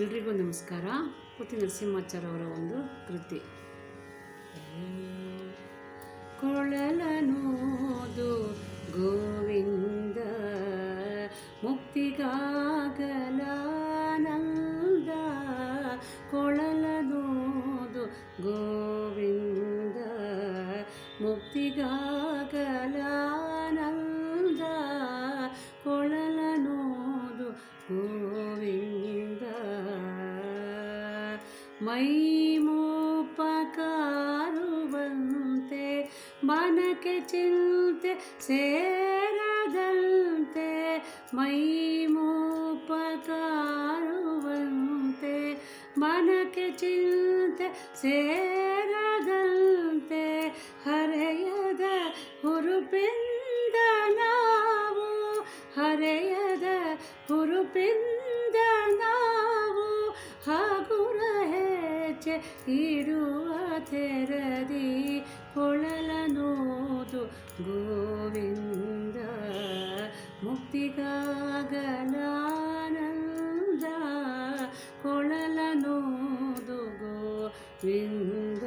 ಎಲ್ರಿಗೂ ನಮಸ್ಕಾರ. ಪುತಿ ನರಸಿಂಹಾಚಾರ್ಯವರ ಒಂದು ಕೃತಿ. ಕೊಳಲನೋದು ಗೋವಿಂದ ಮುಕ್ತಿಗಾಗಲಾನಂದ. ಕೊಳಲನೋದು ಗೋವಿಂದ ಮುಕ್ತಿಗಾಗಲಾನಂದ. ಕೊಳಲನೋದು ಗೋವಿಂದ ಮೈಮೋಪಕಾರುವಂತೆ ಮನಕ್ಕೆ ಚಿಂತೆ ಸೇರದಂತೆ ಮೈಮೋಪಕಾರುವಂತೆ ಮನಕ್ಕೆ ಚಿಂತೆ ಸೇರದಂತೆ ಹರೆಯದ ಹುರುಪಿಂದ ನಾವು ಹರೆಯದ ಹುರುಪಿಂದ ನಾವು ಇಡುವ ತೆರದಿ ಕೊಳಲನೋದು ಗೋವಿಂದ. ಮುಕ್ತಿಗಾಗಲಾನಂದ ಕೊಳಲನೋದು ಗೋವಿಂದ.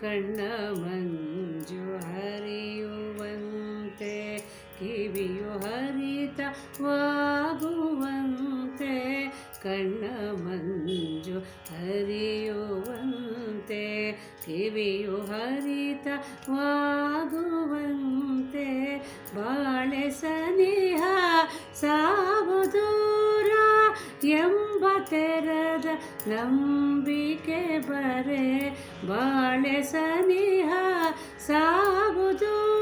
ಕಣ್ಣ ಮಂಜು ಹರಿಯುವಂತೆ ಕಿವಿಯು ಹರಿತವಾಗುವಂತೆ ಕಣ್ಣ ಮಂಜು ಹರಿಯುವಂತೆ, ಕಿವಿಯು ಹರಿತವಾಗುವಂತೆ, ಬಾಳೆ ಸನಿಹ ಸಾವು ದೂರ ಎಂಬ ತೆರದ ನಂಬಿಕೆ ಬರೆ, ಬಾಳೆ ಸನಿಹ ಸಾವು ದೂರ ಎಂಬ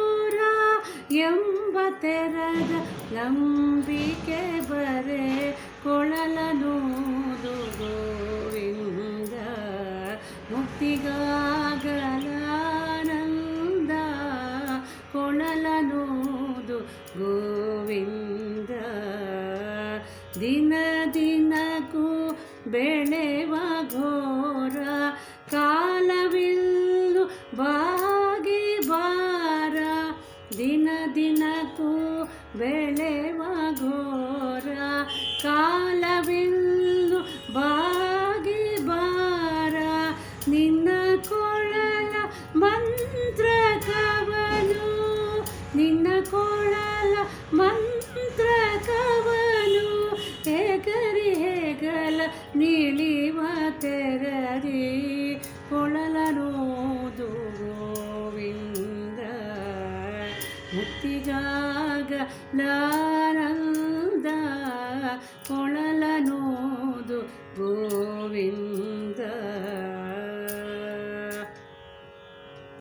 ತೆರದ ನಂಬಿಕೆ ಬರೆ ಕೊಳಲನೂದು ಗೋವಿಂದ. ಮುಕ್ತಿಗಾಗಲಾನಂದ ಕೊಳಲನೂದು ಗೋವಿಂದ. ದಿನ ದಿನಕ್ಕೂ ಬೆಳೆವ ಘೋರ ಕಾಲವಿಲ್ಲು ಬೆಳೆವ ಘೋರ ಕಾಲವಿಲ್ಲು ಭಕ್ತಿ ಜಾಗಲಾನಂದ ಕೊಳಲನೋದು ಗೋ